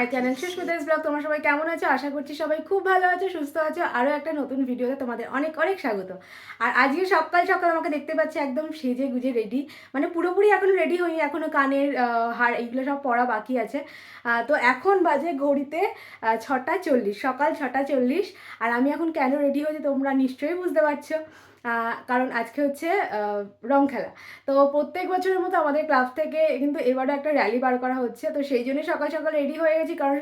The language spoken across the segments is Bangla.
মাই চ্যানেল সুস্মিতাস ব্লগ তোমরা সবাই কেমন আছো? আশা করছি সবাই খুব ভালো আছো, সুস্থ আছো। আরও একটা নতুন ভিডিওতে তোমাদের অনেক অনেক স্বাগত। আর আজকে সকাল সকাল আমাকে দেখতে পাচ্ছি একদম সেজে গুজে রেডি মানে পুরোপুরি এখনও রেডি হয়নি, এখনও কানের হার এইগুলো সব পড়া বাকি আছে। তো এখন বাজে ঘড়িতে ছটা চল্লিশ, সকাল ছটা চল্লিশ। আর আমি এখন কেন রেডি হয়েছি তোমরা নিশ্চয়ই বুঝতে পারছ। কারণ আজকে হচ্ছে রং খেলা। তো প্রত্যেক বছরের মতো আমাদের ক্লাব থেকে কিন্তু এবারও একটা র্যালি বার করা হচ্ছে। তো সেই জন্যই সকাল সকাল রেডি হয়ে গেছি, কারণ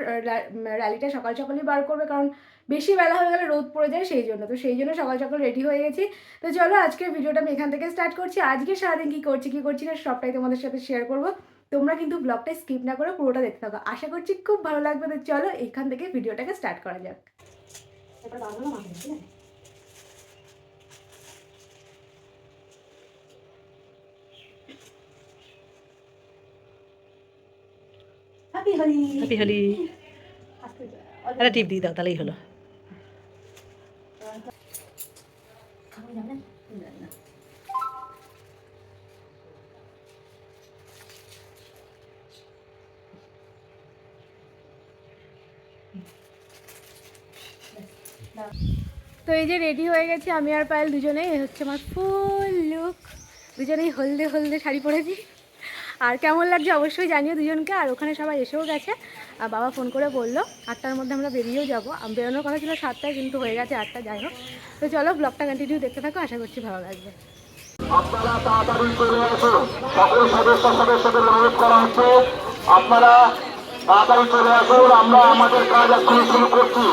র্যালিটা সকাল সকালই বার করবে, কারণ বেশি বেলা হয়ে গেলে রোদ পড়ে যায় সেই জন্য। তো সেই জন্য সকাল সকাল রেডি হয়ে গেছি। তো চলো আজকের ভিডিওটা আমি এখান থেকে স্টার্ট করছি। আজকে সারাদিন কী করছি কী করছি না, সবটাই তোমাদের সাথে শেয়ার করব। তোমরা কিন্তু ব্লগটা স্কিপ না করে পুরোটা দেখতে থাকো। আশা করছি খুব ভালো লাগবে। তো চলো এখান থেকে ভিডিওটাকে স্টার্ট করা যাক। Happy Holi! হ্যাপি হোলি একটা টিপ দিয়ে দাও তাহলেই হলো। তো এই যে রেডি হয়ে গেছে আমি আর পায়েল দুজনেই হচ্ছে আমার ফুল লুক দুজনেই হলদে হলদে শাড়ি পরেছি আর কেমন লাগছে অবশ্যই জানিও দুজনকে। আর ওখানে সবাই এসেও গেছে। আর বাবা ফোন করে বলল, আটটার মধ্যে আমরা বেরিয়েও যাব। বেরোনোর কথা ছিল সাতটায়, কিন্তু হয়ে গেছে আটটা, যাই হোক। তো চলো ব্লগটা কন্টিনিউ দেখতে থাকো, আশা করছি ভালো লাগবে। আপনারা তাড়াতাড়ি চলে আসুন। সকল সদস্য, সদস্যদের অনুরোধ করা হচ্ছে, আপনারা তাড়াতাড়ি চলে আসুন। আমরা আমাদের কাজ এখনই শুরু করছি।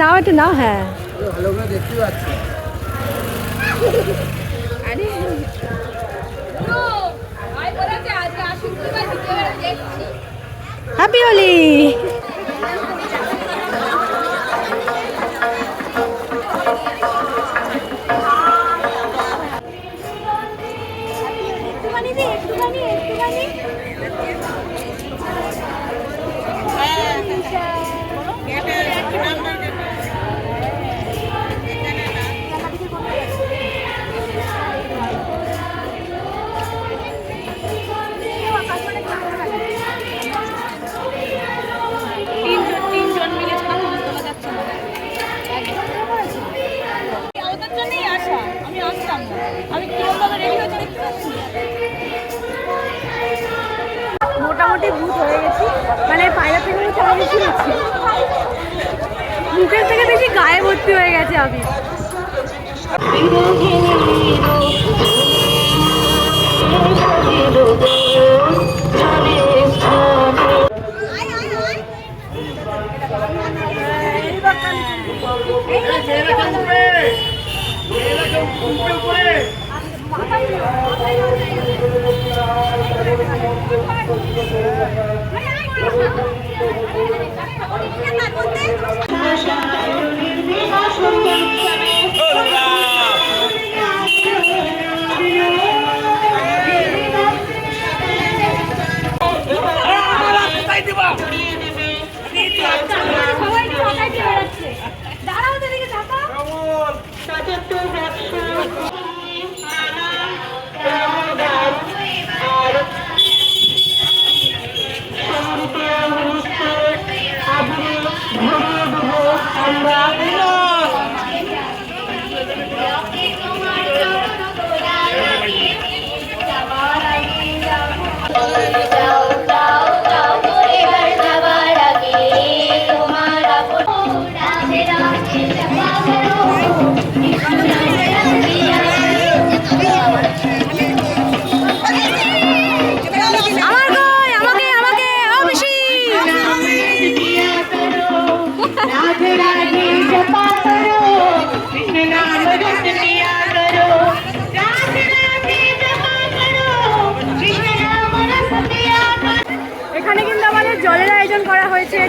নাও একটু নাও হ্যাঁ তো ভাই বলেছে আজকে আসুন তোমার ভিডিওটা দেখছি হ্যাপি হোলি একটুখানি দি একটুখানি মোটামুটি ভূত হয়ে গেছি। মানে পায়রা থেকে হচ্ছে আমি বেশি হচ্ছি মুখের থেকে বেশি গায়ে ভর্তি হয়ে গেছে আমি। উপরে দাঁড়াও দেখে থাকা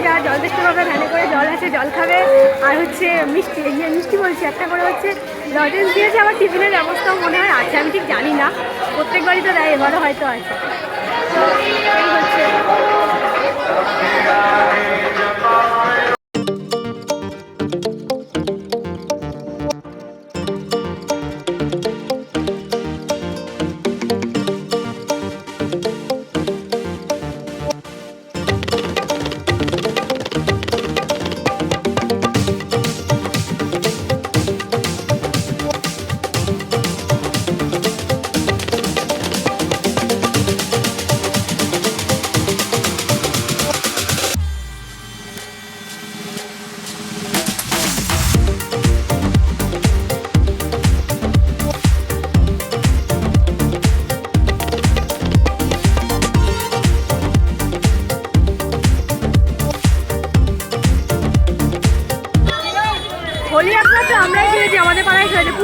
যারা জল দেখতে পাবে ভ্যানে করে জল আছে, জল খাবে। আর হচ্ছে মিষ্টি ইয়ে মিষ্টি বলছি, একটা করে হচ্ছে লজেন্স দিয়েছে আমার টিফিনের ব্যবস্থাও মনে হয় আছে, আমি ঠিক জানি না। প্রত্যেকবারই তো দেয়, এবারও হয়তো আছে। তো এই হচ্ছে।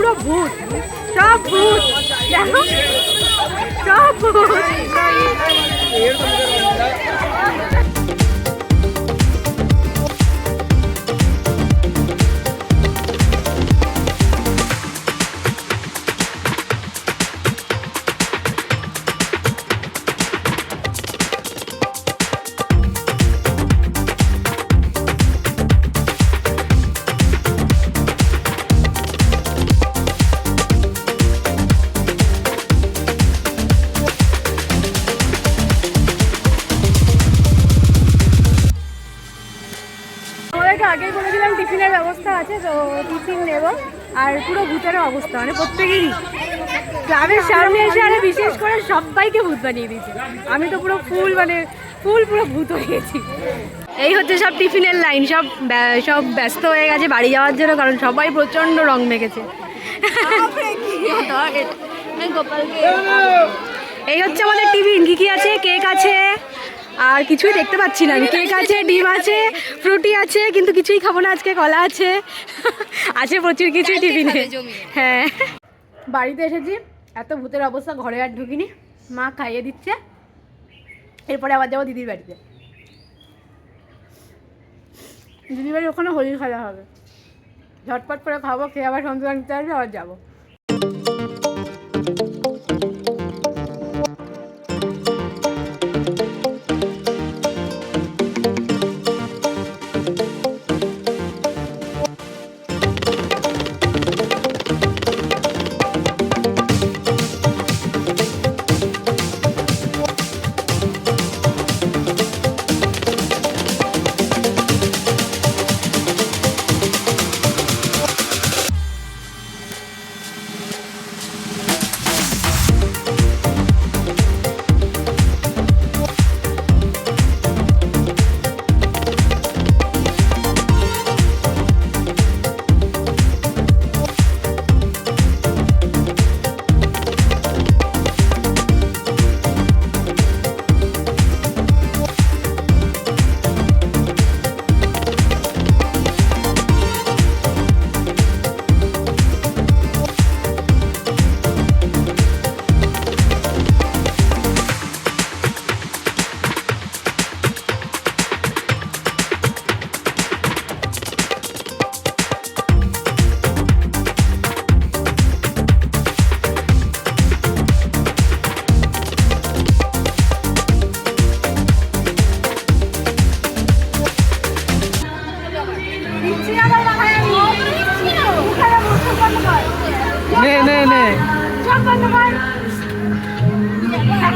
পুরো ভূত সব ভূত। দেখো সব ভূত। অবস্থা মানে প্রত্যেকেরই। ক্লাবের সামনে এসে আরে বিশেষ করে সবাইকে ভূত বানিয়ে দিয়েছি। আমি তো পুরো ফুল মানে ফুল পুরো ভূত হয়ে গেছি। এই হচ্ছে সব টিফিনের লাইন, সব সব ব্যস্ত হয়ে গেছে বাড়ি যাওয়ার জন্য, কারণ সবাই প্রচণ্ড রং মেখেছে। এই হচ্ছে আমাদের টিফিন, কি কি আছে? কেক আছে, আর কিছুই দেখতে পাচ্ছি না কেক আছে, ডিম আছে, ফ্রুটি আছে, কিন্তু কিছুই খাব না আজকে, কলা আছে। আছে প্রচুর কিছু টিফিনে। হ্যাঁ। বাড়িতে এসেছি এত ভূতের অবস্থা ঘরে আর ঢুকিনি। মা খাইয়ে দিচ্ছে। এরপরে আবার যাব দিদির বাড়িতে। দিদির বাড়ি ওখানে হোলি খেলা হবে। ঝটপট করে খাব খেয়ে আবার সন্ধ্যা নিতে আসবে আবার যাব।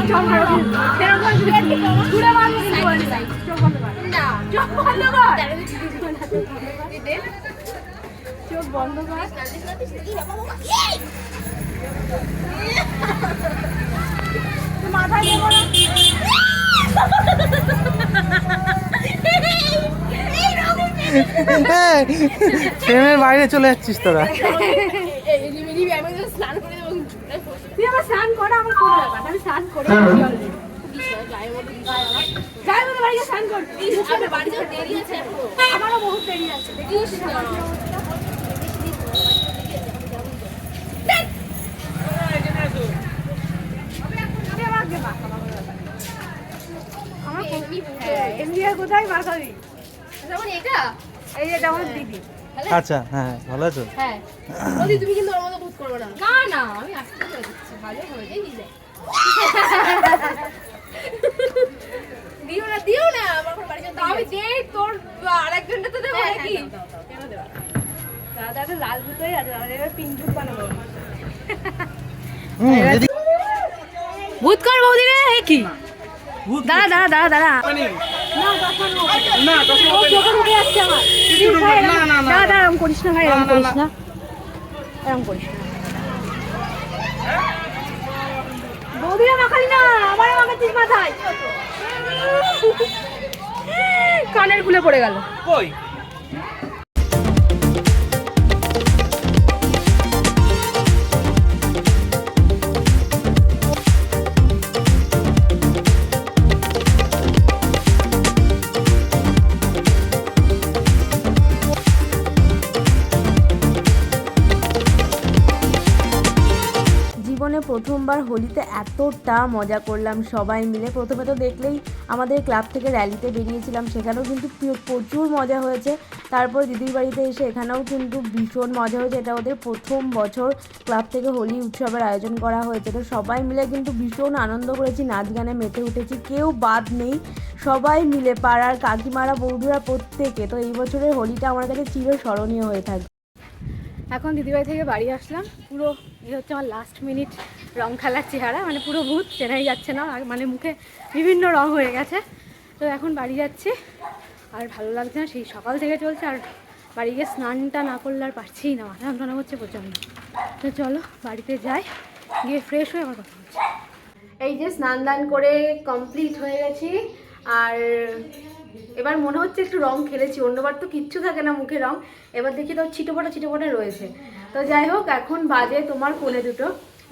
কর। না। বাইরে চলে যাচ্ছিস তোরা তুই আবার স্নান করা আমার কোনো ব্যাপার আমি স্নান করে। আমারও বহুত দেরি আছে দেখিস আমার। আমার হ্যাঁ, কোথায় বাসাবি যেমন এটা এই যে এটা আমার দিদি আচ্ছা হ্যাঁ ভালো আছো? হ্যাঁ। বলি তুমি কিন্তু ওর মতো ভূত করবে না। না না আমি আসতে করে ভালো হবে এই দিলে দিও না দিও না আমার বাড়ি যেতে আমি দেই তোর আরেকজনটা তো দেবো নাকি? দাদা একটা লাল ভূত আছে আমাদের এবার পিঙ্ক ভূত বানাবো। ভূত কর বৌদি রে এ কি? দাঁড়া দাঁড়া দাঁড়া দাঁড়া। না তখন ও চোখে আমার ভাই না, না, এরকম করিস না ভাই এরকম করিস না। না। এরকম করিস না। বৌদিরা মাখালি না আমার মাখাচ্ছিস মাথায়। কানের খুলে পড়ে গেল। কই? প্রথমবার হোলিতে এতটা মজা করলাম সবাই মিলে। প্রথমে তো দেখলেই আমাদের ক্লাব থেকে র্যালিতে বেরিয়েছিলাম, সেখানেও কিন্তু প্রচুর মজা হয়েছে। তারপর দিদির বাড়িতে এসে এখানেও কিন্তু ভীষণ মজা হয়েছে। এটা ওদের প্রথম বছর ক্লাব থেকে হোলি উৎসবের আয়োজন করা হয়েছে। তো সবাই মিলে কিন্তু ভীষণ আনন্দ করেছি, নাচ গানে মেতে উঠেছি, কেউ বাদ নেই। সবাই মিলে পাড়ার কাকিমারা, বৌদিরা প্রত্যেকে। তো এই বছরের হোলিটা আমার কাছে চিরস্মরণীয় হয়ে থাকবে এখন দিদিবাড়ি থেকে বাড়ি আসলাম। পুরো এই হচ্ছে আমার লাস্ট মিনিট রং খেলার চেহারা মানে পুরো ভূত, চেনাই যাচ্ছে না মানে মুখে বিভিন্ন রং হয়ে গেছে। তো এখন বাড়ি যাচ্ছি, আর ভালো লাগছে না, সেই সকাল থেকে চলছে, আর বাড়ি গিয়ে স্নানটা না করলে আর পারছিই না, মাথা যন্ত্রণা করছে প্রচণ্ড। তো চলো, বাড়িতে যাই, গিয়ে ফ্রেশ হয়ে আমার কথা হচ্ছে এই যে স্নান দান করে কমপ্লিট হয়ে গেছি, আর এবার মনে হচ্ছে একটু রং খেলেছি, অন্যবার তো কিচ্ছু থাকে না মুখে রং, এবার দেখি তো ছিটোপটা ছিটোপটা রয়েছে। তো যাই হোক, এখন বাজে তোমার কোলে দুটো।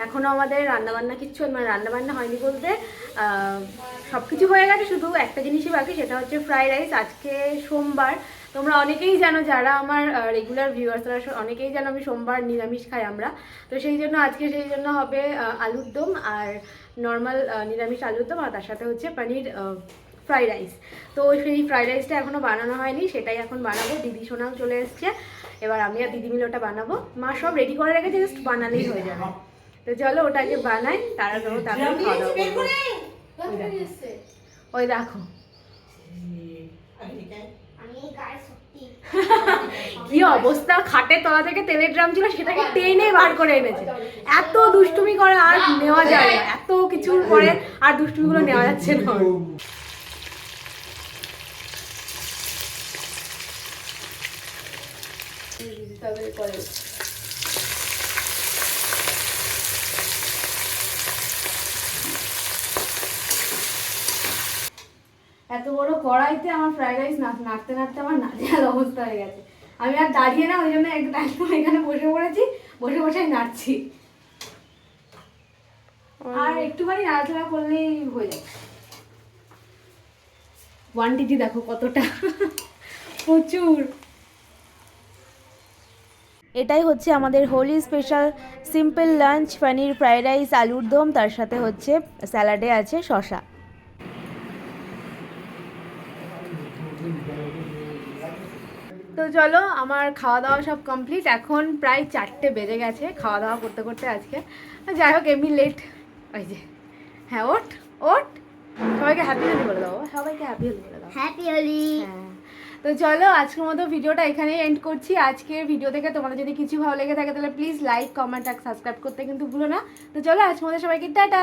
এখনও আমাদের রান্নাবান্না কিচ্ছু মানে রান্নাবান্না হয়নি বলতে সব কিছু হয়ে গেছে, শুধু একটা জিনিসই বাকি, সেটা হচ্ছে ফ্রাইড রাইস আজকে সোমবার। তোমরা অনেকেই জানো, যারা আমার রেগুলার ভিউয়ার্স তারা অনেকেই জানো আমি সোমবার নিরামিষ খাই আমরা। তো সেই জন্য আজকে সেই জন্য হবে আলুর দম আর নর্মাল নিরামিষ আলুর দম, আর তার সাথে হচ্ছে পনির ফ্রাইড রাইস তো ওই সেই ফ্রাইড রাইসটা এখনও বানানো হয়নি সেটাই এখন বানাবো। দিদি সোনাও চলে এসছে। এবার আমি আর দিদি মিলে ওটা বানাবো। মা সব রেডি করে রেখেছে জাস্ট বানালেই হয়ে যাবে। তো চলো ওটাকে বানাই তারা তারপরে খাওয়া দাওয়া ওই দেখো। ওই দেখো। কি অবস্থা? খাটের তলা থেকে তেলের ড্রাম ছিল সেটাকে টেনে বার করে এনেছে। এত দুষ্টুমি করে আর নেওয়া যায় না। এত কিছুর পরে আর দুষ্টুমিগুলো নেওয়া যাচ্ছে না। ওর। এত বড় কড়াইতে আমার ফ্রাইড রাইস নাড়তে নাড়তে আমার নাজেহাল অবস্থা হয়ে গেছে। আমি আর দাঁড়িয়ে না ওই জন্য একদম এখানে বসে পড়েছি বসে বসেই নাড়ছি। আর একটুখানি নাড়াচাড়া করলেই হয়ে যাবে কোয়ান্টিটি দেখো কতটা। প্রচুর। এটাই হচ্ছে আমাদের Holi special simple lunch paneer fried rice আলুর দম তার সাথে হচ্ছে স্যালাডে আছে শশা তো চলো আমার খাওয়া দাওয়া সব কমপ্লিট এখন প্রায় চারটে বেজে গেছে খাওয়া দাওয়া করতে করতে আজকে। যাই হোক এমনি লেট ওই যে হ্যাঁ ওট ওট সবাইকে হ্যাপি হোলি বলে দাও সবাইকে হ্যাপি হোলি বলে দাও। হ্যাপি হোলি হ্যাঁ। তো চলো, আজকের মতো ভিডিওটা এখানেই এন্ড করছি। আজকের ভিডিও থেকে তোমাদের যদি কিছু ভালো লেগে থাকে, তাহলে প্লিজ লাইক কমেন্ট আর সাবস্ক্রাইব করতে কিন্তু ভুলো না। তো চলো, আজকের মতো সবাইকে টাটা।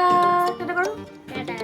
টাটা করো। টাটা।